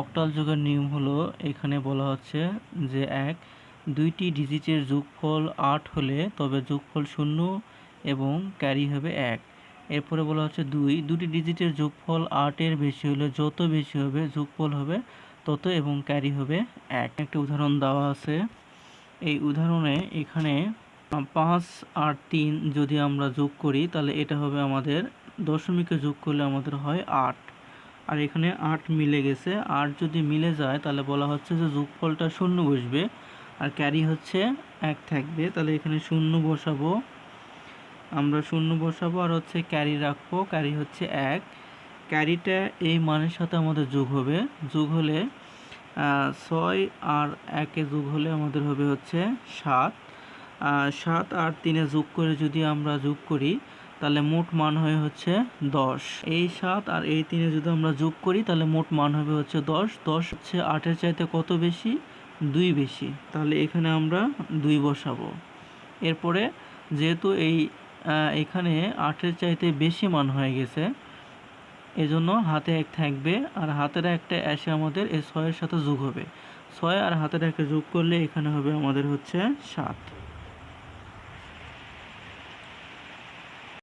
Octal যুগের নিয়ম হলো, এখানে বলা হচ্ছে যে এক, দুইটি ডিজিটের যোগফল আট হলে তবে যোগফল শূন্য এবং ক্যারি হবে এক। এরপরে বলা হচ্ছে দুই, দুটি ডিজিটের যোগফল আটের বেশি হলে যত বেশি হবে, যোগফল হবে তত এবং ক্যারি হবে এক। একটা উদাহরণ দেওয়া আছে। এই উদাহরণে এখানে পাঁচ আর তিন যদি আমরা যোগ করি, তাহলে এটা হবে আমাদের দশমিকে যোগ করলে আমাদের হয় আট। আর এখানে আট মিলে গেছে। আট যদি মিলে যায়, তাহলে বলা হচ্ছে যে যোগফলটা শূন্য বসবে। আর ক্যারি হচ্ছে এক থাকবে। তাহলে এখানে শূন্য বসাবো। আমরা শূন্য বসাবো আর হচ্ছে ক্যারি রাখব। ক্যারি হচ্ছে এক। ক্যারিটা এই মানের সাথে আমাদের যোগ হবে। যোগ হলে ছয় আর একে যোগ হলে আমাদের হবে হচ্ছে সাত। সাত আর তিনে যোগ করে যদি আমরা যোগ করি তাহলে মোট মান হয়ে হচ্ছে দশ। এই সাত আর এই তিনে যদি আমরা যোগ করি, তাহলে মোট মান হবে হচ্ছে দশ। দশ হচ্ছে আটের চাইতে কত বেশি? দুই বেশি। তাহলে এখানে আমরা দুই বসাবো। এরপরে যেহেতু এই এখানে আটের চাইতে বেশি মান হয়ে গেছে, এজন্য হাতে এক থাকবে আর হাতের একটা এসে আমাদের এই ছয়ের সাথে যোগ হবে। ছয় আর হাতের একটা যোগ করলে এখানে হবে আমাদের হচ্ছে সাত।